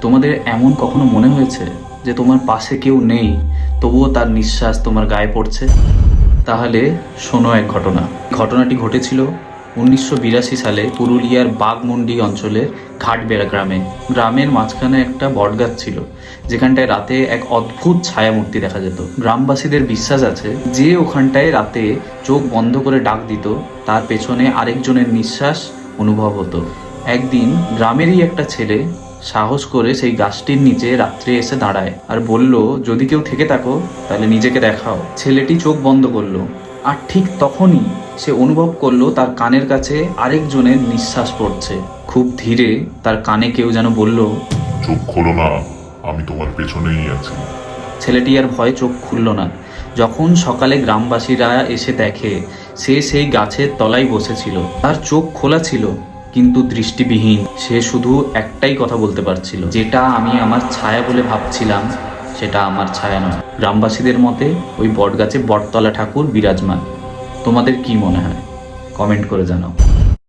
তোমাদের এমন কখনো মনে হয়েছে যে তোমার পাশে কেউ নেই, তবুও তার নিঃশ্বাস তোমার গায়ে পড়ছে? তাহলে শোনো এক ঘটনা। ঘটনাটি ঘটেছিল উনিশশো বিরাশি সালে পুরুলিয়ার বাগমুন্ডি অঞ্চলের ঘাটবেড়া গ্রামে। গ্রামের মাঝখানে একটা বটগাছ ছিল, যেখানটায় রাতে এক অদ্ভুত ছায়ামূর্তি দেখা যেত। গ্রামবাসীদের বিশ্বাস আছে যে ওখানটায় রাতে চোখ বন্ধ করে ডাক দিত, তার পেছনে আরেকজনের নিঃশ্বাস অনুভব হতো। একদিন গ্রামেরই একটা ছেলে সাহস করে সেই গাছটির নিচে রাত্রে এসে দাঁড়ায় আর বলল যদি কেউ থেকে থাকো তাহলে নিজেকে দেখাও। ছেলেটি চোখ বন্ধ করল। আর ঠিক তখনই সে অনুভব করল তার কানের কাছে আরেকজনের নিঃশ্বাস পড়ছে। খুব ধীরে তার কানে কেউ যেন বলল চোখ খোলো না আমি তোমার পেছনেই আছি। ছেলেটি আর ভয়ে চোখ খুলল না। যখন সকালে গ্রামবাসীরা এসে দেখে সে সেই গাছের তলায় বসেছিল। তার চোখ খোলা ছিল। কিন্তু দৃষ্টিবিহীন। সে শুধু একটাই কথা বলতে পারছিল। যেটা আমি আমার ছায়া বলে ভাবছিলাম, সেটা আমার ছায়া নয়। গ্রামবাসীদের মতে, ওই বটগাছে বটতলা ঠাকুর বিরাজমান। তোমাদের কি মনে হয়? কমেন্ট করে জানাও।